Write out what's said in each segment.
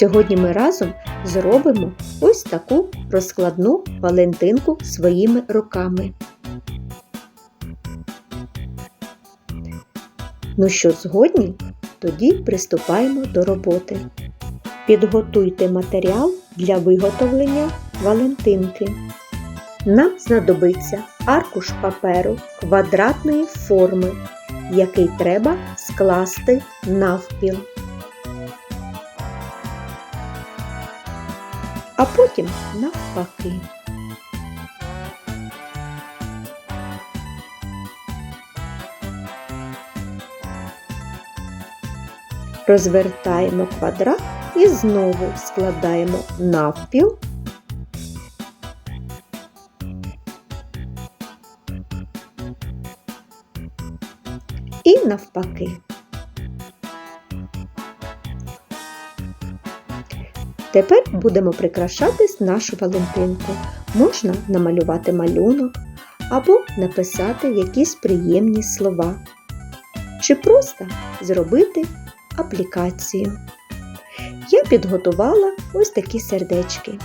Сьогодні ми разом зробимо ось таку розкладну валентинку своїми руками. Ну що, згодні? Тоді приступаємо до роботи. Підготуйте матеріал для виготовлення валентинки. Нам знадобиться аркуш паперу квадратної форми, який треба скласти навпіл. А потім навпаки. Розвертаємо квадрат і знову складаємо навпіл. І навпаки. Тепер будемо прикрашати нашу валентинку. Можна намалювати малюнок або написати якісь приємні слова. Чи просто зробити аплікацію. Я підготувала ось такі сердечки.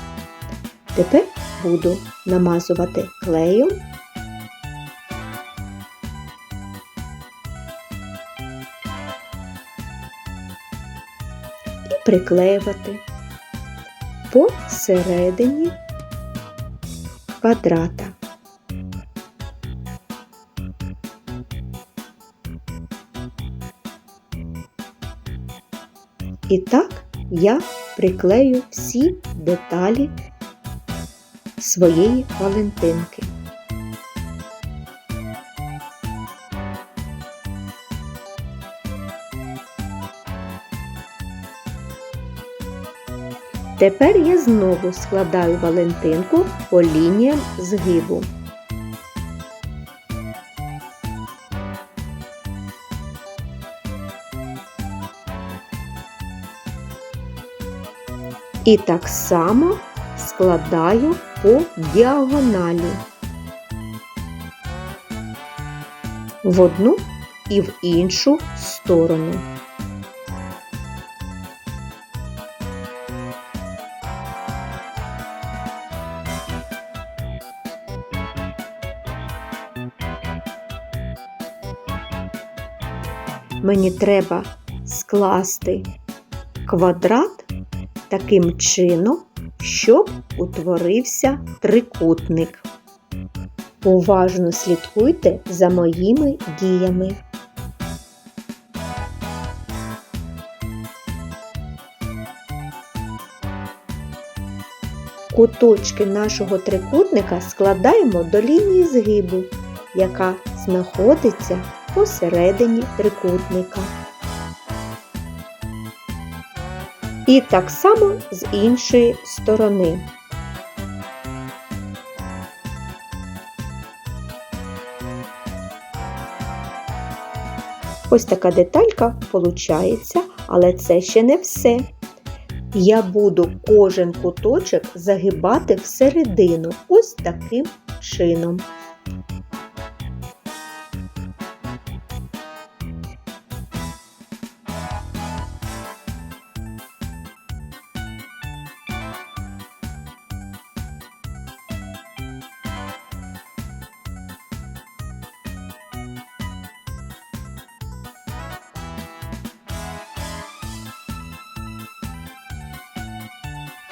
Тепер буду намазувати клеєм і приклеювати посередині квадрата. І так я приклею всі деталі своєї валентинки. Тепер я знову складаю валентинку по лініям згибу. І так само складаю по діагоналі в одну і в іншу сторону. Мені треба скласти квадрат таким чином, щоб утворився трикутник. Уважно слідкуйте за моїми діями. Куточки нашого трикутника складаємо до лінії згибу, яка знаходиться посередині трикутника. І так само з іншої сторони. Ось така деталька виходить, але це ще не все. Я буду кожен куточок загибати всередину ось таким чином.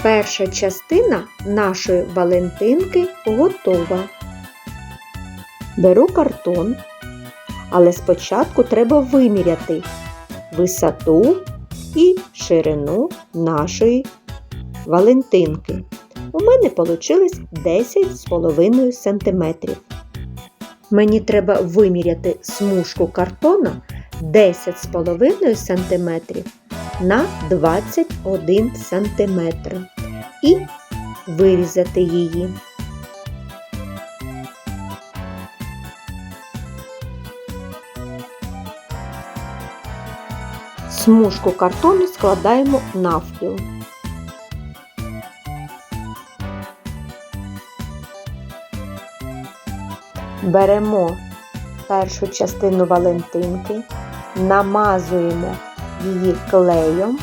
Перша частина нашої валентинки готова. Беру картон, але спочатку треба виміряти висоту і ширину нашої валентинки. У мене вийшло 10,5 см. Мені треба виміряти смужку картона 10,5 см на 21 см і вирізати її. Смужку картону складаємо навпіл. Беремо першу частину валентинки, намазуємо її клеєм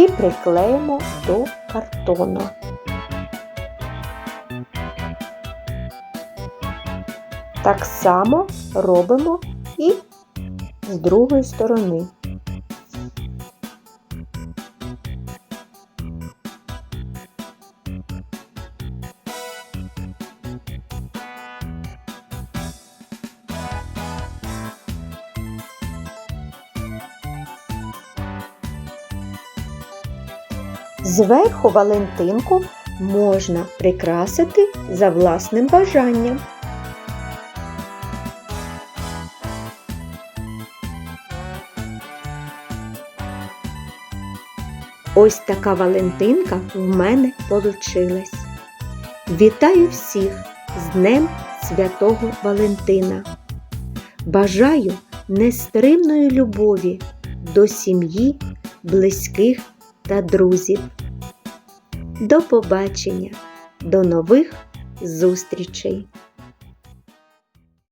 і приклеїмо до картону. Так само робимо і з другої сторони. Зверху Валентинку можна прикрасити за власним бажанням. Ось така Валентинка в мене получилась. Вітаю всіх з Днем Святого Валентина. Бажаю нестримної любові до сім'ї, близьких та друзів. До побачення, до нових зустрічей!